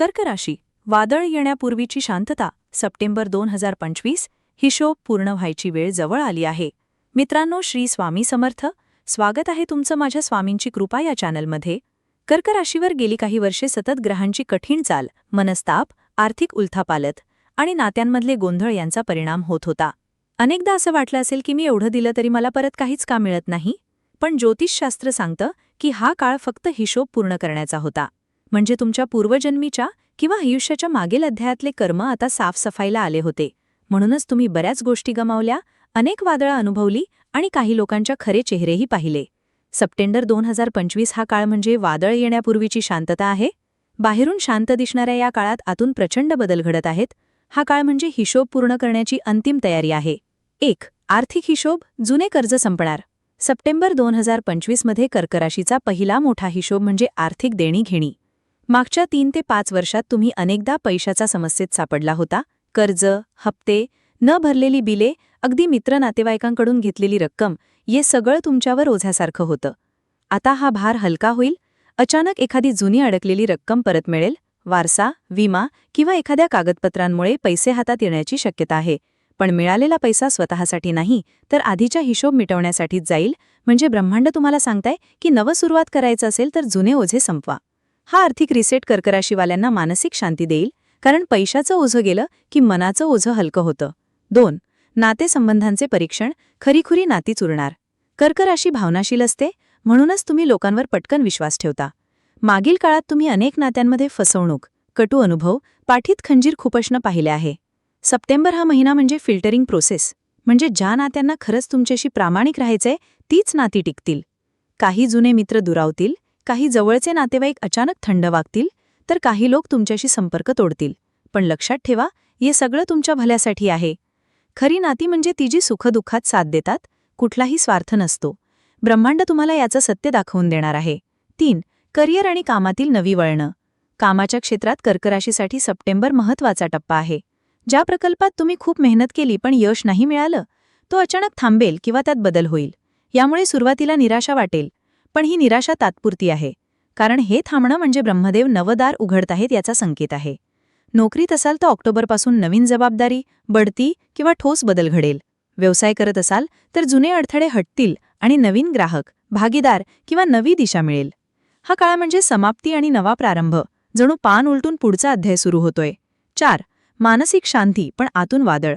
कर्क राशी वादळ येण्यापूर्वीची शांतता सप्टेंबर दोन हजार पंचवीस हिशोब पूर्ण व्हायची वेळ जवळ आली आहे. मित्रांनो श्री स्वामी समर्थ. स्वागत आहे तुमचं माझ्या स्वामींची कृपा या चॅनलमध्ये. कर्क राशीवर गेली काही वर्षे सतत ग्रहांची कठीण चाल मनस्ताप आर्थिक उलथापालत आणि नात्यांमधले गोंधळ यांचा परिणाम होत होता. अनेकदा असं वाटलं असेल की मी एवढं दिलं तरी मला परत काहीच का मिळत नाही? पण ज्योतिषशास्त्र सांगतं की हा काळ फक्त हिशोब पूर्ण करण्याचा होता. म्हणजे तुमच्या पूर्वजन्मीच्या किंवा आयुष्याच्या मागील अध्यायातले कर्म आता साफसफाईला आले होते. म्हणूनच तुम्ही बऱ्याच गोष्टी गमावल्या अनेक वादळं अनुभवली आणि काही लोकांच्या खरे चेहरेही पाहिले. सप्टेंबर दोन हजार पंचवीस हा काळ म्हणजे वादळ येण्यापूर्वीची शांतता आहे. बाहेरून शांत दिसणाऱ्या या काळात आतून प्रचंड बदल घडत आहेत. हा काळ म्हणजे हिशोब पूर्ण करण्याची अंतिम तयारी आहे. एक आर्थिक हिशोब जुने कर्ज संपणार. सप्टेंबर दोन हजार पंचवीसमध्ये कर्कराशीचा पहिला मोठा हिशोब म्हणजे आर्थिक देणी-घेणी. मागच्या तीन ते पाच वर्षात तुम्ही अनेकदा पैशाचा समस्येत सापडला होता. कर्ज हप्ते न भरलेली बिले अगदी मित्र नातेवाईकांकडून घेतलेली रक्कम ये सगळं तुमच्यावर ओझ्यासारखं होतं. आता हा भार हलका होईल? अचानक एखादी जुनी अडकलेली रक्कम परत मिळेल? वारसा विमा किंवा एखाद्या कागदपत्रांमुळे पैसे हातात येण्याची शक्यता आहे. पण मिळालेला पैसा स्वतःसाठी नाही तर आधीच्या हिशोब मिटवण्यासाठीच जाईल. म्हणजे ब्रह्मांड तुम्हाला सांगताय की नवं सुरुवात करायचं असेल तर जुने ओझे संपवा. हा आर्थिक रिसेट कर्कराशीवाल्यांना मानसिक शांती देईल कारण पैशाचं ओझं गेलं की मनाचं ओझं हलकं होतं. दोन नातेसंबंधांचे परीक्षण खरीखुरी नाती चुरणार. कर्कराशी भावनाशील असते म्हणूनच तुम्ही लोकांवर पटकन विश्वास ठेवता. मागील काळात तुम्ही अनेक नात्यांमध्ये फसवणूक कटू अनुभव पाठीत खंजीर खुपसणं पाहिले आहे. सप्टेंबर हा महिना म्हणजे फिल्टरिंग प्रोसेस म्हणजे ज्या नात्यांना खरंच तुमच्याशी प्रामाणिक राहायचंय तीच नाती टिकतील. काही जुने मित्र दुरावतील काही जवळचे नातेवाईक अचानक थंड वागतील तर काही लोक तुमच्याशी संपर्क तोडतील. पण लक्षात ठेवा हे सगळं तुमच्या भल्यासाठी आहे. खरी नाती म्हणजे ती जी सुखदुःखात साथ देतात कुठलाही स्वार्थ नसतो. ब्रह्मांड तुम्हाला याचं सत्य दाखवून देणार आहे. तीन करिअर आणि कामातील नवी वळणं. कामाच्या क्षेत्रात कर्कराशीसाठी सप्टेंबर महत्त्वाचा टप्पा आहे. ज्या प्रकल्पात तुम्ही खूप मेहनत केली पण यश नाही मिळालं तो अचानक थांबेल किंवा त्यात बदल होईल. यामुळे सुरुवातीला निराशा वाटेल. पण ही निराशा तात्पुरती आहे. कारण हे थांबणं म्हणजे ब्रह्मदेव नवदार उघडत आहेत याचा संकेत आहे. नोकरीत असाल तर ऑक्टोबरपासून नवीन जबाबदारी बढती किंवा ठोस बदल घडेल. व्यवसाय करत असाल तर जुने अडथळे हटतील आणि नवीन ग्राहक भागीदार किंवा नवी दिशा मिळेल. हा काळ म्हणजे समाप्ती आणि नवा प्रारंभ जणू पान उलटून पुढचा अध्याय सुरू होतोय. चार मानसिक शांती पण आतून वादळ.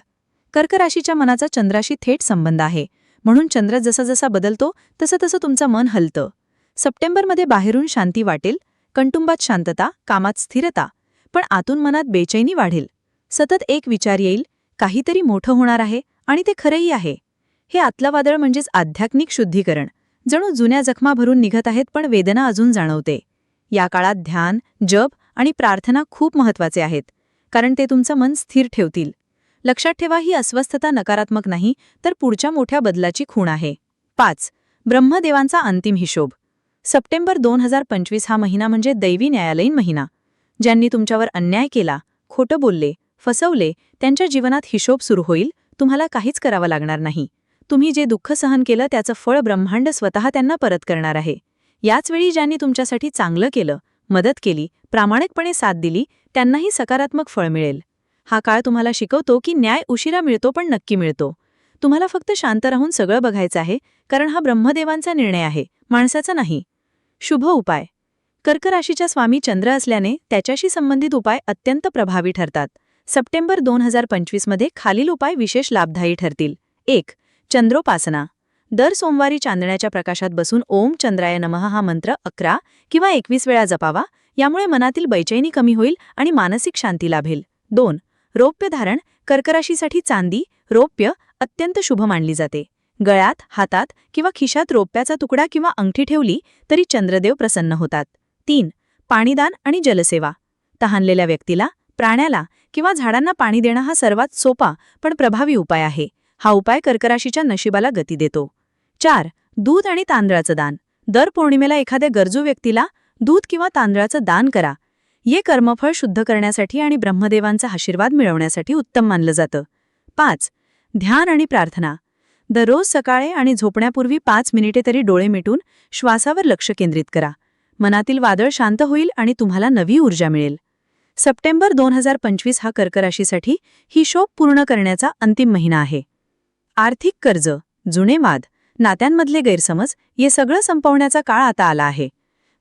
कर्कराशीच्या मनाचा चंद्राशी थेट संबंध आहे. म्हणून चंद्र जसा जसा बदलतो तसं तसं तुमचं मन हलतं. सप्टेंबरमध्ये बाहेरून शांती वाटेल कंटुंबात शांतता कामात स्थिरता पण आतून मनात बेचैनी वाढेल. सतत एक विचार येईल काहीतरी मोठं होणार आहे आणि ते खरंही आहे. हे आतलं वादळ म्हणजेच आध्यात्मिक शुद्धीकरण. जणू जुन्या जखमा भरून निघत आहेत पण वेदना अजून जाणवते. या काळात ध्यान जप आणि प्रार्थना खूप महत्त्वाचे आहेत कारण ते तुमचं मन स्थिर ठेवतील. लक्षात ठेवा ही अस्वस्थता नकारात्मक नाही तर पुढच्या मोठ्या बदलाची खूण आहे. पाच. ब्रह्मदेवांचा अंतिम हिशोब. सप्टेंबर दोन हजार पंचवीस हा महिना म्हणजे दैवी न्यायालयीन महिना. ज्यांनी तुमच्यावर अन्याय केला खोटं बोलले फसवले त्यांच्या जीवनात हिशोब सुरू होईल तुम्हाला काहीच करावं लागणार नाही. तुम्ही जे दुःख सहन केलं त्याचं फळ ब्रह्मांड स्वतः त्यांना परत करणार आहे. याचवेळी ज्यांनी तुमच्यासाठी चांगलं केलं मदत केली प्रामाणिकपणे साथ दिली त्यांनाही सकारात्मक फळ मिळेल. हा काळ तुम्हाला शिकवतो की न्याय उशिरा मिळतो पण नक्की मिळतो. तुम्हाला फक्त शांत राहून सगळं बघायचं आहे कारण हा ब्रह्मदेवांचा निर्णय आहे माणसाचा नाही. शुभ उपाय. कर्क राशीच्या स्वामी चंद्र असल्याने त्याच्याशी संबंधित उपाय अत्यंत प्रभावी ठरतात. सप्टेंबर दोन हजार पंचवीसमध्ये खालील उपाय विशेष लाभदायी ठरतील. एक चंद्रोपासना. दर सोमवारी चांदण्याच्या प्रकाशात बसून ओम चंद्राय नमः हा मंत्र अकरा किंवा एकवीस वेळा जपावा यामुळे मनातील बैचैनी कमी होईल आणि मानसिक शांती लाभेल. दोन रौप्य धारण कर्कराशीसाठी चांदी रौप्य अत्यंत शुभ मानली जाते. गळ्यात हातात किंवा खिशात रोप्याचा तुकडा किंवा अंगठी ठेवली तरी चंद्रदेव प्रसन्न होतात. तीन पाणीदान आणि जलसेवा. तहानलेल्या व्यक्तीला प्राण्याला किंवा झाडांना पाणी देणं हा सर्वात सोपा पण प्रभावी उपाय आहे. हा उपाय कर्कराशीच्या नशिबाला गती देतो. चार दूध आणि तांदळाचं दान. दर पौर्णिमेला एखाद्या गरजू व्यक्तीला दूध किंवा तांदळाचं दान करा. ये कर्मफळ शुद्ध करण्यासाठी आणि ब्रह्मदेवांचा आशीर्वाद मिळवण्यासाठी उत्तम मानलं जातं. पाच. ध्यान आणि प्रार्थना. दररोज सकाळी आणि झोपण्यापूर्वी पाच मिनिटे तरी डोळे मिटून श्वासावर लक्ष केंद्रित करा. मनातील वादळ शांत होईल आणि तुम्हाला नवी ऊर्जा मिळेल. सप्टेंबर दोन हजार पंचवीस हा कर्कराशीसाठी ही हिशोब पूर्ण करण्याचा अंतिम महिना आहे. आर्थिक कर्ज जुने वाद नात्यांमधले गैरसमज हे सगळं संपवण्याचा काळ आता आला आहे.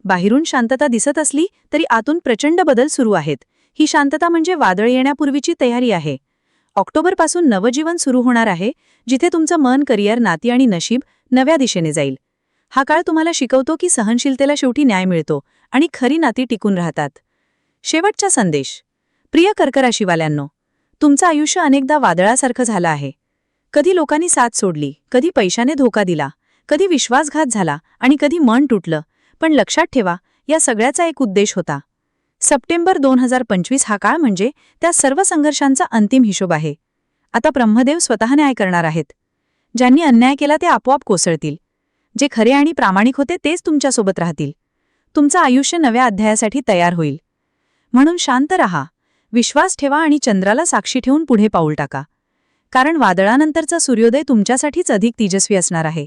बाहेरून शांतता दिसत असली तरी आतून प्रचंड बदल सुरू आहेत. ही शांतता म्हणजे वादळ येण्यापूर्वीची तयारी आहे. ऑक्टोबरपासून नवजीवन सुरू होणार आहे जिथे तुमचं मन करिअर नाती आणि नशीब नव्या दिशेने जाईल. हा काळ तुम्हाला शिकवतो की सहनशीलतेला शेवटी न्याय मिळतो आणि खरी नाती टिकून राहतात. शेवटचा संदेश. प्रिय कर्कराशीवाल्यांनो तुमचं आयुष्य अनेकदा वादळासारखं झालं आहे. कधी लोकांनी साथ सोडली कधी पैशाने धोका दिला कधी विश्वासघात झाला आणि कधी मन तुटलं पण लक्षात ठेवा या सगळ्याचा एक उद्देश होता. सप्टेंबर दोन हजार पंचवीस हा काळ म्हणजे त्या सर्व संघर्षांचा अंतिम हिशोब आहे. आता ब्रह्मदेव स्वतः न्याय करणार आहेत. ज्यांनी अन्याय केला ते आपोआप कोसळतील. जे खरे आणि प्रामाणिक होते तेच तुमच्यासोबत राहतील. तुमचं आयुष्य नव्या अध्यायासाठी तयार होईल. म्हणून शांत रहा. विश्वास ठेवा आणि चंद्राला साक्षी ठेवून पुढे पाऊल टाका. कारण वादळानंतरचा सूर्योदय तुमच्यासाठीच अधिक तेजस्वी असणार आहे.